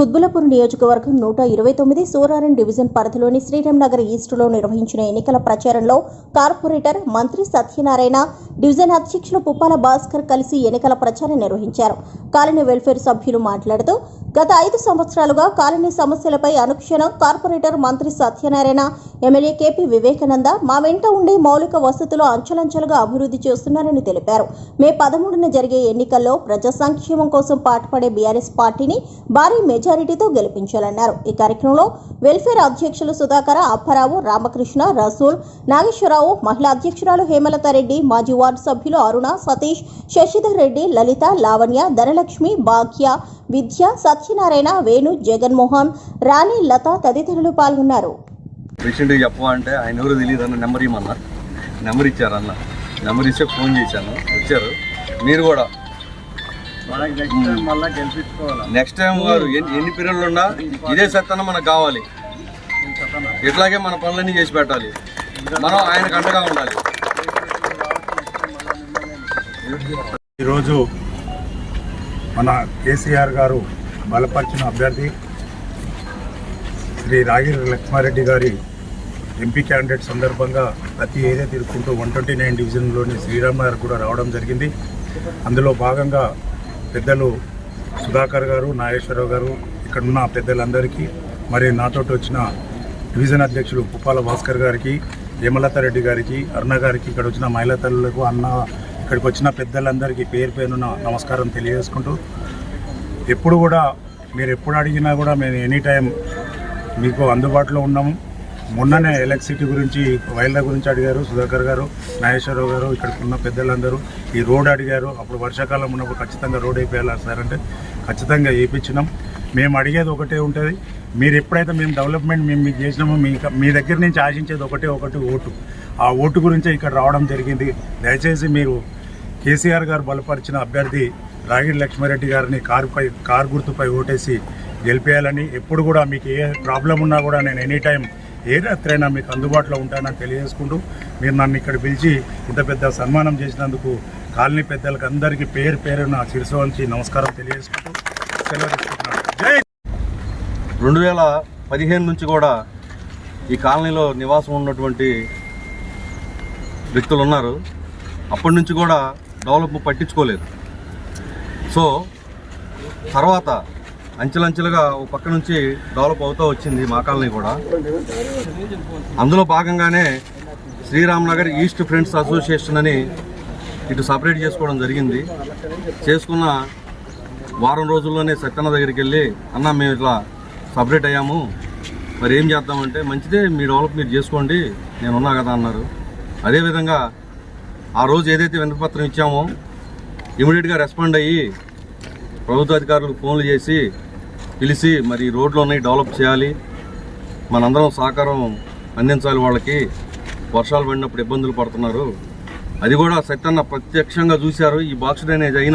కుత్బులపూర్ నియోజకవర్గం నూట ఇరవై తొమ్మిది సూరారం డివిజన్ పరిధిలోని శ్రీరామ్నగర్ ఈస్టులో నిర్వహించిన ఎన్నికల ప్రచారంలో కార్పొరేటర్ మంత్రి సత్యనారాయణ డివిజన్ అధ్యక్షులు పుప్పాల భాస్కర్ కలిసి ఎన్నికల ప్రచారం నిర్వహించారు. కాలనీ వెల్ఫేర్ సభ్యులు మాట్లాడుతూ గత ఐదు సంవత్సరాలుగా కాలనీ సమస్యలపై అనుక్షణం కార్పొరేటర్ మంత్రి సత్యనారాయణ ఎమ్మెల్యే కేపీ వివేకానంద మా వెంట ఉండే మౌలిక వసతులు అంచెలంచెలుగా అభివృద్ధి చేస్తున్నారని తెలిపారు. మే పదమూడున జరిగే ఎన్నికల్లో ప్రజా సంక్షేమం కోసం పాటుపడే బీఆర్ఎస్ పార్టీని భారీ మెజారిటీతో గెలిపించాలన్నారు. ఈ కార్యక్రమంలో వెల్ఫేర్ అధ్యక్షులు సుధాకర అప్పారావు రామకృష్ణ రసూల్ నాగేశ్వరరావు మహిళా అధ్యక్షురాలు హేమలతారెడ్డి మాజీ వార్డు సభ్యులు అరుణ సతీష్ శశిధర్ రెడ్డి లలిత లావణ్య ధనలక్ష్మి భాగ్య విద్య సత్యనారాయణ వేణు జగన్మోహన్ రాణి లత తదితరులు పాల్గొన్నారు. పేషెంట్కి చెప్పవా అంటే ఆయన ఎవరు తెలియదు అన్న నెంబర్ ఇమ్మన్నా నెంబర్ ఇచ్చారు అన్న. నెంబర్ ఇచ్చే ఫోన్ చేశాను. వచ్చారు. మీరు కూడా. నెక్స్ట్ టైం మళ్ళీ గెలిపించుకోవాలి? నెక్స్ట్ టైం గారు ఎన్ని ఎన్ని పీరియడ్లు ఉన్నా ఇదే సత్తన్న మనకు కావాలి. ఇట్లాగే మన పనులన్నీ చేసి పెట్టాలి. మనం ఆయనకు అండగా ఉండాలి. ఈరోజు మన కేసీఆర్ గారు బలపరిచిన అభ్యర్థి శ్రీ రాగిరి లక్ష్మారెడ్డి గారి ఎంపీ క్యాండిడేట్ సందర్భంగా ప్రతి ఏరియా తిరుగుకుంటూ వన్ ట్వంటీ నైన్ డివిజన్లోని శ్రీరామ్ నగర్ కూడా రావడం జరిగింది. అందులో భాగంగా పెద్దలు సుధాకర్ గారు నాగేశ్వరరావు గారు ఇక్కడ ఉన్న పెద్దలందరికీ మరి నాతోటి వచ్చిన డివిజన్ అధ్యక్షులు పుప్పాల భాస్కర్ గారికి హేమలత రెడ్డి గారికి అరుణ గారికి ఇక్కడ వచ్చిన మహిళా తల్లులకు అన్న ఇక్కడికి వచ్చిన పెద్దలందరికీ పేరు పేరున నమస్కారం తెలియజేసుకుంటూ ఎప్పుడు కూడా మీరు ఎప్పుడు అడిగినా కూడా మేము ఎనీ టైం మీకు అందుబాటులో ఉన్నాము. మొన్ననే ఎలక్ట్రిసిటీ గురించి వైర్ల గురించి అడిగారు సుధాకర్ గారు నాగేశ్వరరావు గారు ఇక్కడ ఉన్న పెద్దలందరూ. ఈ రోడ్ అడిగారు. అప్పుడు వర్షాకాలం ఉన్నప్పుడు ఖచ్చితంగా రోడ్ అయిపోయాలి సార్ అంటే ఖచ్చితంగా వేయించినాం. మేము అడిగేది ఒకటే ఉంటుంది. మీరు ఎప్పుడైతే మేము డెవలప్మెంట్ మేము మీకు చేసినామో మీ మీ దగ్గర నుంచి ఆశించేది ఒకటే ఒకటి ఓటు. ఆ ఓటు గురించే ఇక్కడ రావడం జరిగింది. దయచేసి మీరు కేసీఆర్ గారు బలపరిచిన అభ్యర్థి రాగిడి లక్ష్మారెడ్డి గారిని కారుపై కారు గుర్తుపై ఓటేసి గెలిపేయాలని ఎప్పుడు కూడా మీకు ఏ ప్రాబ్లం ఉన్నా కూడా నేను ఎనీ టైం ఏ రాత్రైనా మీకు అందుబాటులో ఉంటానని తెలియజేసుకుంటూ మీరు నన్ను ఇక్కడ పిలిచి ఇంత పెద్ద సన్మానం చేసినందుకు కాలనీ పెద్దలకు అందరికీ పేరు పేరున శిరసు వంచి నమస్కారం తెలియజేసుకుంటూ జై! రెండు వేల పదిహేను నుంచి కూడా ఈ కాలనీలో నివాసం ఉన్నటువంటి వ్యక్తులు ఉన్నారు. అప్పటి నుంచి కూడా డెవలప్ పట్టించుకోలేదు. సో తర్వాత అంచెలంచెలుగా ఒక పక్క నుంచి డెవలప్ అవుతూ వచ్చింది మా కాలనీ కూడా. అందులో భాగంగానే శ్రీరామ్నగర్ ఈస్ట్ ఫ్రెండ్స్ అసోసియేషన్ అని ఇటు సపరేట్ చేసుకోవడం జరిగింది. చేసుకున్న వారం రోజుల్లోనే సత్యన్న దగ్గరికి వెళ్ళి అన్న మేము ఇట్లా సపరేట్ అయ్యాము. మరి ఏం చేద్దామంటే మంచిదే మీ డెవలప్ మీరు చేసుకోండి నేను ఉన్నా కదా అన్నారు. అదేవిధంగా ఆ రోజు ఏదైతే వినతిపత్రం ఇచ్చామో ఇమీడియట్గా రెస్పాండ్ అయ్యి ప్రభుత్వ అధికారులకు ఫోన్లు చేసి పిలిచి మరి ఈ రోడ్లు డెవలప్ చేయాలి. మనందరం సహకారం అందించాలి వాళ్ళకి. వర్షాలు పడినప్పుడు ఇబ్బందులు పడుతున్నారు. అది కూడా సత్యన్న ప్రత్యక్షంగా చూశారు. ఈ బాక్స్ డ్రైనేజ్ అయిన